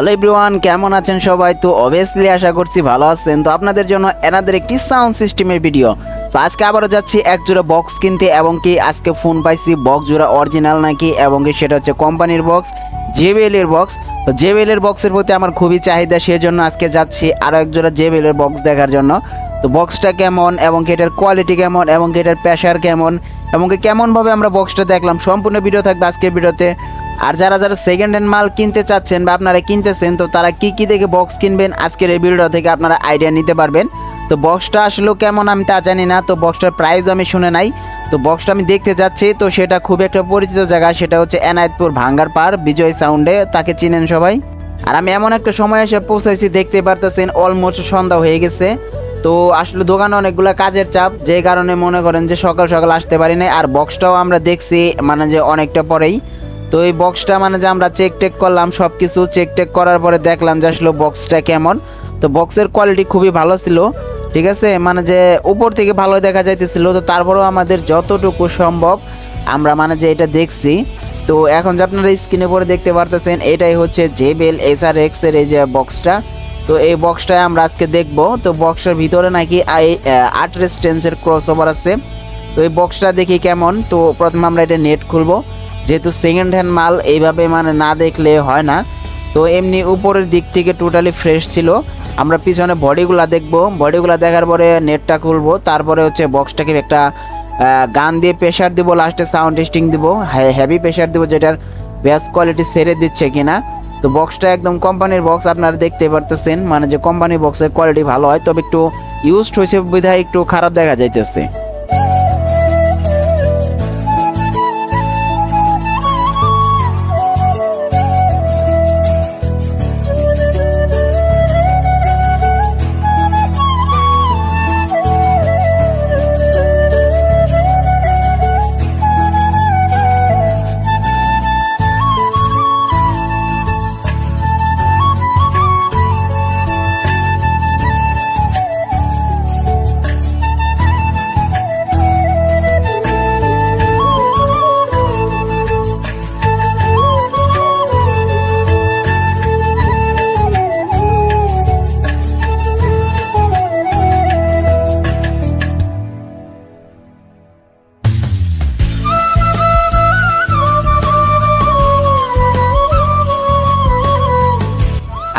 Hello everyone, কেমন আছেন সবাই? তো অবভিয়াসলি আশা করছি ভালো আছেন। তো আপনাদের জন্য এনাদের একটি সাউন্ড সিস্টেমের ভিডিও তো আজকে আবারও যাচ্ছি এক জোড়া বক্স কিনতে এবং কি আজকে ফোন পাইছি বক্স জোড়া অরিজিনাল নাকি এবং কি সেটা হচ্ছে কোম্পানির বক্স জেবিএল এর বক্স তো জেবিএল এর বক্সের প্রতি আমার খুবই চাহিদা সেই জন্য আজকে যাচ্ছি আরও এক জোড়া জেবিএল এর বক্স দেখার জন্য। তো বক্সটা কেমন এবং কি এটার কোয়ালিটি কেমন এবং কি এটার প্রেশার কেমন এবং কি কেমনভাবে আমরা বক্সটা দেখলাম, সম্পূর্ণ ভিডিও থাকবে আজকের ভিডিওতে আর যারা যারা সেকেন্ড হ্যান্ড মাল কিনতে চাচ্ছেন বা আপনারা কিনতেছেন, তো তারা কি কি দেখে বক্স কিনবেন? আজকের এই ভিডিওটা থেকে আপনারা আইডিয়া নিতে পারবেন। তো বক্সটা আসলেও কেমন আমি তা জানি না, তো বক্সটার প্রাইস আমি শুনে নাই। তো বক্সটা আমি দেখতে যাচ্ছি, তো সেটা খুব একটা পরিচিত জায়গা, সেটা হচ্ছে এনায়েতপুর ভাঙ্গার পার বিজয় সাউন্ডে তাকে চিনেন সবাই। আর আমি এমন একটা সময় এসে পৌঁছাইছি, দেখতে পারতেছেন অলমোস্ট সন্ধ্যা হয়ে গেছে। তো আসলে দোকানে অনেকগুলো কাজের চাপ, যে কারণে মনে করেন যে সকাল সকাল আসতে পারি নাই। আর বক্সটাও আমরা দেখছি মানে যে অনেকটা পরেই। তো এই বক্সটা মানে যে আমরা চেক টেক করলাম সব কিছু চেক টেক করার পরে দেখলাম যে আসলে বক্সটা কেমন। তো বক্সের কোয়ালিটি খুবই ভালো ছিল, ঠিক আছে? মানে যে উপর থেকে ভালো দেখা যাইতেছিল, তো তারপরেও আমাদের যতটুকু সম্ভব আমরা মানে যে এটা দেখছি। তো এখন যে আপনারা স্ক্রিনে পরে দেখতে পারতেছেন, এটাই হচ্ছে জেবেল এস আর এক্সের এই যে বক্সটা তো এই বক্সটায় আমরা আজকে দেখব। তো বক্সের ভিতরে নাকি আট রেস্টেন্সের ক্রস ওভার আছে। তো এই বক্সটা দেখি কেমন। তো প্রথমে আমরা এটা নেট খুলবো। যেহেতু সেকেন্ড হ্যান্ড মাল এইভাবে মানে না দেখলে হয় না। তো এমনি উপরের দিক থেকে টোটালি ফ্রেশ ছিল। আমরা পিছনে বডিগুলা দেখব। বডিগুলা দেখার পরে নেটটা খুলবো। তারপরে হচ্ছে বক্সটাকে একটা গান দিয়ে প্রেশার দিব লাস্টে সাউন্ড টেস্টিং দিব। হেভি প্রেশার দিব, যেটার বেস্ট কোয়ালিটি সেরে দিচ্ছে কিনা। তো বক্সটা একদম কোম্পানির বক্স আপনারা দেখতে পারতেছেন। মানে যে কোম্পানির বক্সের কোয়ালিটি ভালো হয়, তবে একটু ইউজড হয়েছে বিধায় একটু খারাপ দেখা যাইতেছে।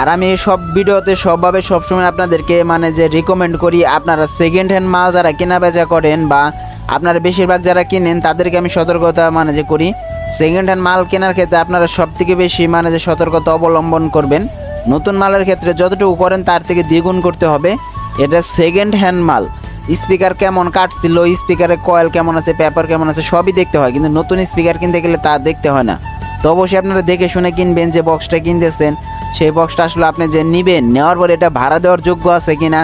আর আমি সব ভিডিওতে সবভাবে সবসময় আপনাদেরকে মানে যে রিকমেন্ড করি, আপনারা সেকেন্ড হ্যান্ড মাল যারা কেনা বেচা করেন বা আপনারা বেশিরভাগ যারা কিনেন, তাদেরকে আমি সতর্কতা মানে যে করি সেকেন্ড হ্যান্ড মাল কেনার ক্ষেত্রে আপনারা সব থেকে বেশি মানে যে সতর্কতা অবলম্বন করবেন। নতুন মালের ক্ষেত্রে যতটুকু করেন, তার থেকে দ্বিগুণ করতে হবে। এটা সেকেন্ড হ্যান্ড মাল। স্পিকার কেমন কাটছিল স্পিকারের কয়েল কেমন আছে পেপার কেমন আছে, সবই দেখতে হয়, কিন্তু নতুন স্পিকার কিনতে গেলে তা দেখতে হয় না। তো অবশ্যই আপনারা দেখে শুনে কিনবেন যে বক্সটা কিনতেছেন। সেই বক্সটা আসলে আপনি যে নেবেন, নেওয়ার পরে এটা ভাড়া দেওয়ার যোগ্য আছে কিনা,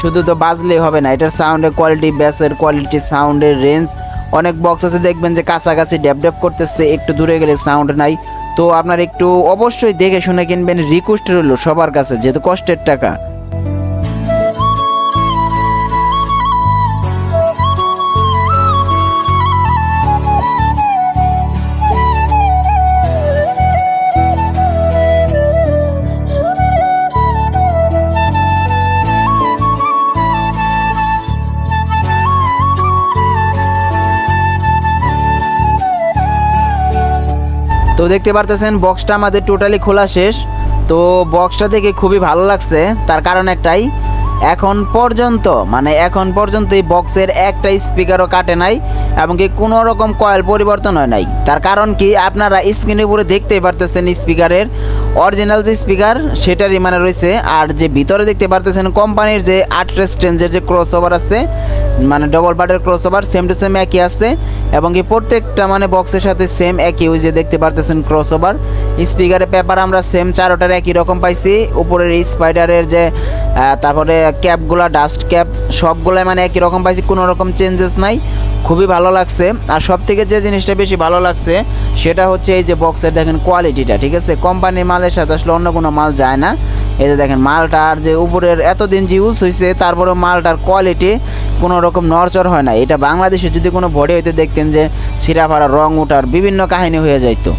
শুধু তো বাজলেই হবে না, এটার সাউন্ডের কোয়ালিটি ব্যাসের কোয়ালিটি সাউন্ডের রেঞ্জ অনেক বক্স আছে, দেখবেন যে কাছাকাছি ড্যাপ ড্যাপ করতেছে, একটু দূরে গেলে সাউন্ড নাই। তো আপনার একটু অবশ্যই দেখে শুনে কিনবেন রিকোয়েস্ট রইল সবার কাছে, যেহেতু কষ্টের টাকা। তো দেখতে পারতেছেন বক্সটা আমাদের টোটালি খোলা শেষ। তো বক্সটা দেখে খুবই ভালো লাগছে, তার কারণ একটাই, এখন পর্যন্ত মানে এখন পর্যন্ত এই বক্সের একটা স্পিকারও কাটে নাই, এবং কি কোনো রকম কয়েল পরিবর্তন হয় নাই। তার কারণ কি, আপনারা স্ক্রিনের উপরে দেখতেই পারতেছেন স্পিকারের অরিজিনাল যে স্পিকার সেটারই মানে রয়েছে, আর যে ভিতরে দেখতে পারতেছেন কোম্পানির যে আট রেস্টেন্সের যে ক্রস ওভার আছে মানে ডবল পার্টের cross over same to same একই আছে এবং কি প্রত্যেকটা মানে বক্সের সাথে সেম একই, ওই যে দেখতে পারতেছেন ক্রস ওভার স্পিকারের পেপার আমরা সেম চারোটার একই রকম পাইছি। উপরের স্পাইডারের যে তারপরে ক্যাপগুলো ডাস্ট ক্যাপ সবগুলাই মানে একই রকম পাইছি, কোনো রকম চেঞ্জেস নাই। খুবই ভালো লাগছে। আর সব থেকে যে জিনিসটা বেশি ভালো লাগছে, সেটা হচ্ছে এই যে বক্সের দেখেন কোয়ালিটিটা ঠিক আছে? কোম্পানির মালের সাথে আসলে অন্য কোনো মাল যায় না। এই যে দেখেন, মালটার যে উপরের এতদিন যে ইউজ হয়েছে তারপরে মালটার কোয়ালিটি কোনো রকম নড়চড় হয় না। এটা বাংলাদেশে যদি কোনো বডি হইতে দেখতেন যে ছিঁড়া ফাড়া রং ওঠার বিভিন্ন কাহিনী হয়ে যাইতো।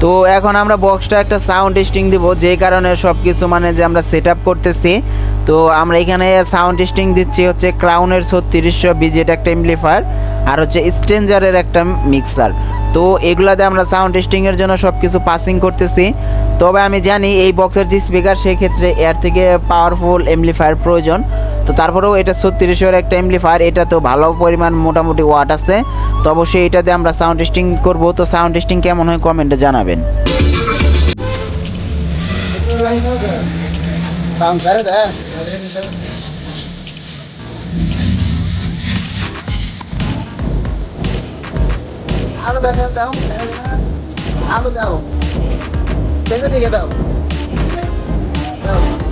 তো তো এখন আমরা বক্সটা একটা সাউন্ড টেস্টিং দিব, যে কারণে সব কিছু মানে যে আমরা সেট আপ করতেছি। তো আমরা এখানে সাউন্ড টেস্টিং দিচ্ছি হচ্ছে ক্রাউনের ছত্রিশশো বিজেট একটা এমপ্লিফায়ার আর হচ্ছে স্ট্রেঞ্জারের একটা মিক্সার তো এগুলাতে আমরা সাউন্ড টেস্টিংয়ের জন্য সব কিছু পাসিং করতেছি। তবে আমি জানি এই বক্সের যে স্পিকার সেক্ষেত্রে এর থেকে পাওয়ারফুল এমপ্লিফায়ার প্রয়োজন। তো তারপরেও এটা ছত্রিশের একটা এমপ্লিফায়ার এটা তো ভালো পরিমাণ মোটামুটি ওয়াট আছে। তো অবশ্যই এটাতে আমরা সাউন্ড টেস্টিং করব। তো সাউন্ড টেস্টিং কেমন হয় কমেন্টে জানাবেন। আরও দেখা দাও আরও দাও। দেখে দিকে দাও। দাও।